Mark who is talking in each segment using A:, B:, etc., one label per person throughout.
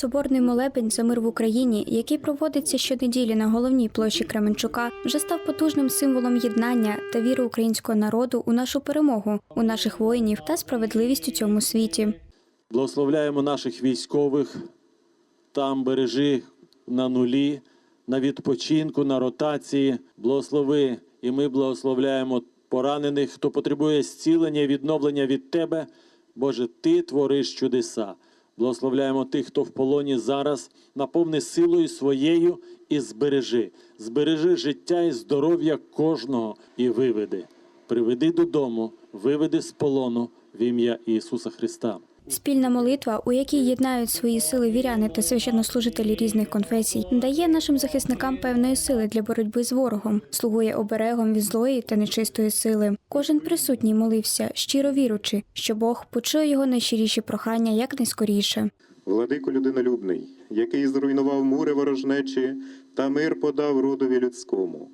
A: соборний молебень за мир в Україні, який проводиться щонеділі на головній площі Кременчука, вже став потужним символом єднання та віри українського народу у нашу перемогу, у наших воїнів та справедливість у цьому світі.
B: Благословляємо наших військових, там бережи на нулі, на відпочинку, на ротації. Благослови, і ми благословляємо поранених, хто потребує зцілення відновлення від Тебе. Боже, Ти твориш чудеса. Благословляємо тих, хто в полоні зараз, наповни силою своєю і збережи. Збережи життя і здоров'я кожного і виведи. Приведи додому, виведи з полону в ім'я Ісуса Христа.
A: Спільна молитва, у якій єднають свої сили віряни та священнослужителі різних конфесій, дає нашим захисникам певної сили для боротьби з ворогом, слугує оберегом від злої та нечистої сили. Кожен присутній молився, щиро віручи, що Бог почує його найщиріші прохання якнайскоріше.
C: Владико людинолюбний, який зруйнував мури ворожнечі та мир подав родові людському.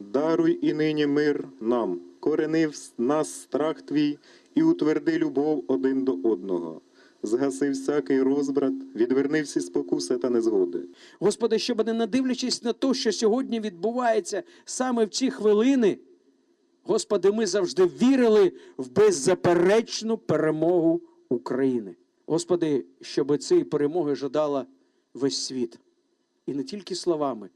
C: Даруй і нині мир нам, корени в нас страх твій і утверди любов один до одного. Згаси всякий розбрат, відверни всі спокуси та незгоди.
D: Господи, щоб не надивлячись на те, що сьогодні відбувається саме в ці хвилини, Господи, ми завжди вірили в беззаперечну перемогу України. Господи, щоб цієї перемоги жадала весь світ. І не тільки словами,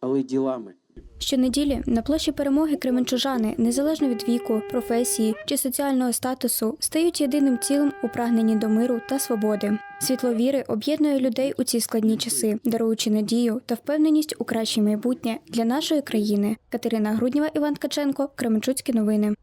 D: але ділами.
A: Щонеділі на площі перемоги кременчужани, незалежно від віку, професії чи соціального статусу, стають єдиним цілим у прагненні до миру та свободи. Світло віри об'єднує людей у ці складні часи, даруючи надію та впевненість у краще майбутнє для нашої країни. Катерина Грудніва, Іван Ткаченко, Кременчуцькі новини.